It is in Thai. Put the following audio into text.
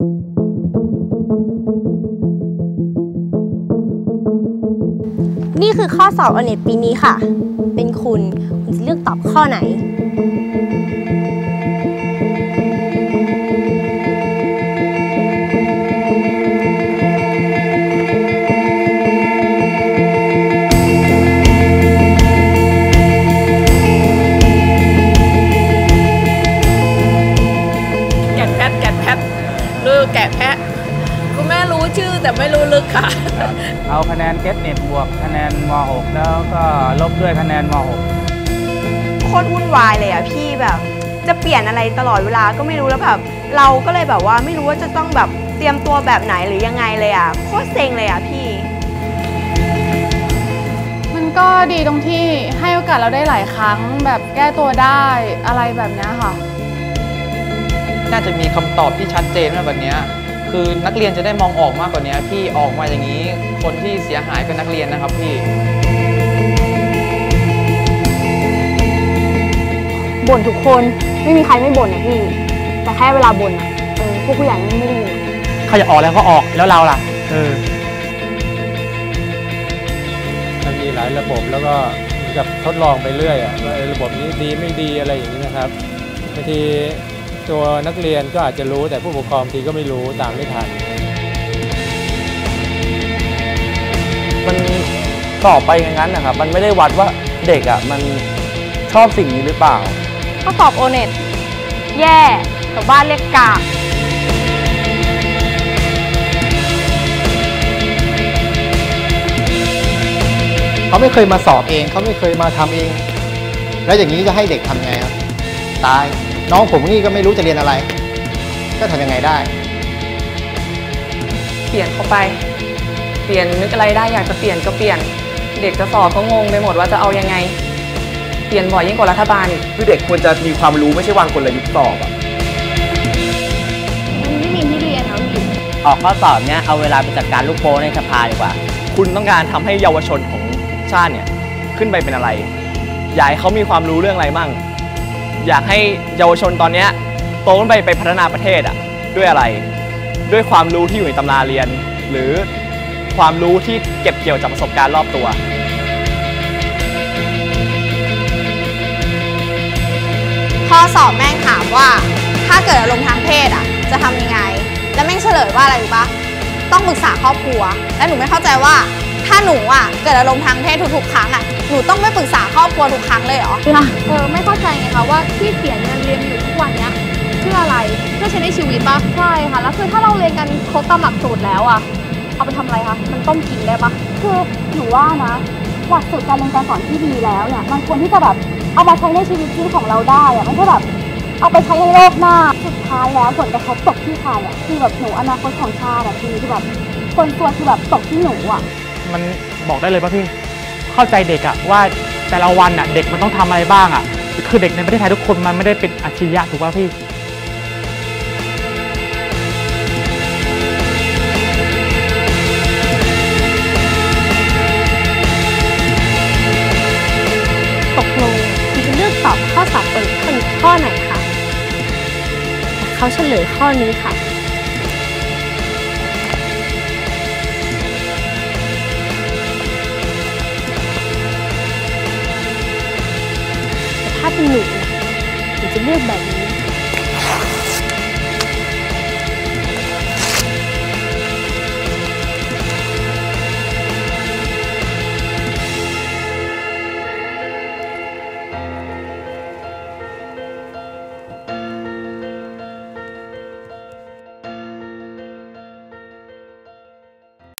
นี่คือข้อสอบอเนตปีนี้ค่ะ เป็นคุณ คุณจะเลือกตอบข้อไหน แต่ไม่รู้ลึกค่ะ เอาคะแนนเก็ตเน็ตบวกคะแนนม .6 แล้วก็ลบด้วยคะแนนม .6 โคตรวุ่นวายเลยอะพี่แบบ จะเปลี่ยนอะไรตลอดเวลาก็ไม่รู้แล้วแบบ เราก็เลยแบบว่าไม่รู้ว่าจะต้องแบบเตรียมตัวแบบไหนหรือยังไงเลยอะโคตรเซ็งเลยอะพี่ มันก็ดีตรงที่ให้โอกาสเราได้หลายครั้ง แบบแก้ตัวได้อะไรแบบเนี้ยค่ะ น่าจะมีคำตอบที่ชัดเจนมากกว่านี้ คือนักเรียนจะได้มองออกมากกว่านี้พี่ออกมาอย่างนี้ คนที่เสียหายก็นักเรียนนะครับพี่ บ่นทุกคนไม่มีใครไม่บ่นนะพี่แต่แค่เวลาบ่นอะเออพวกผู้ใหญ่ไม่ได้ยินเขาจะออกแล้วก็ออกแล้วเราล่ะ เออมันมีหลายระบบแล้วก็เหมือนกับทดลองไปเรื่อยอะว่าเออระบบนี้ดีไม่ดีอะไรอย่างนี้นะครับบางที ตัวนักเรียนก็อาจจะรู้แต่ผู้ปกครองบางทีก็ไม่รู้ตามไม่ทัน มันสอบไปอย่างนั้นนะครับ มันไม่ได้วัดว่าเด็กอะมันชอบสิ่งนี้หรือเปล่าข้อสอบโอเน็ตแย่แต่บ้านเรียกกากเขาไม่เคยมาสอบเอง เขาไม่เคยมาทำเอง แล้วอย่างนี้จะให้เด็กทำไงครับ ตาย น้องผมนี่ก็ไม่รู้จะเรียนอะไร ก็ทำยังไงได้ เปลี่ยนเข้าไป เปลี่ยนนึกอะไรได้อยากจะเปลี่ยนก็เปลี่ยน เด็กจะสอบเขางงไปหมดว่าจะเอายังไง เปลี่ยนบ่อยยิ่งกว่ารัฐบาลอีก คือเด็กควรจะมีความรู้ไม่ใช่วางกลยุทธ์สอบอะมันไม่มีที่เรียนแล้วพี่ออกข้อสอบเนี่ยเอาเวลาไปจัดการลูกโป้ในสภาดีกว่า คุณต้องการทำให้เยาวชนของชาติเนี่ยขึ้นไปเป็นอะไร อยากให้เขามีความรู้เรื่องอะไรมั่ง อยากให้เยาวชนตอนนี้โตขึ้นไปไปพัฒนาประเทศอะด้วยอะไร ด้วยความรู้ที่อยู่ในตำราเรียน หรือความรู้ที่เก็บเกี่ยวจากประสบการณ์รอบตัวข้อสอบแม่งถามว่าถ้าเกิดอารมณ์ทางเพศอะ จะทำยังไง แล้วแม่งเฉลยว่าอะไรรู้ปะต้องปรึกษาครอบครัว และหนูไม่เข้าใจว่า หนูอะเกิดอารมณ์ทางเพศทุกๆครั้งอะหนูต้องไม่ปรึกษาครอบครัวทุกครั้งเลยเหรอเออไม่เข้าใจไงคะว่าที่เสียเงินเรียนอยู่ทุกวันเนี้ยเพื่ออะไรเพื่อใช้ในชีวิตปะใช่ค่ะแล้วคือถ้าเราเรียนกันครบตามหลักสูตรแล้วอะเอาไปทำอะไรคะมันต้มกินได้ปะคือหนูว่านะหลักสูตรการเรียนการสอนที่ดีแล้วเนี่ยมันควรที่จะแบบเอามาใช้ในชีวิตจริงของเราได้อะไม่ใช่แบบเอาไปใช้ในโลกหน้าสุดท้ายแล้วผลกระทบตกที่ใครอะคือแบบหนูอนาคตของชาติอะคือคือแบบคนตัวคือแบบตกที่หนูอะ มันบอกได้เลยป่ะพี่ เข้าใจเด็กอะว่าแต่ละวันอะเด็กมันต้องทำอะไรบ้างอะคือเด็กในประเทศไทยทุกคนมันไม่ได้เป็นอัจฉริยะถูกป่ะพี่ตกลงคุณจะเลือกตอบข้อสอบเปิดข้อข้อไหนคะแต่เขาเฉลยข้อนี้ค่ะ ถ้าเป็นหนูหนูจะเลือกแบบนี้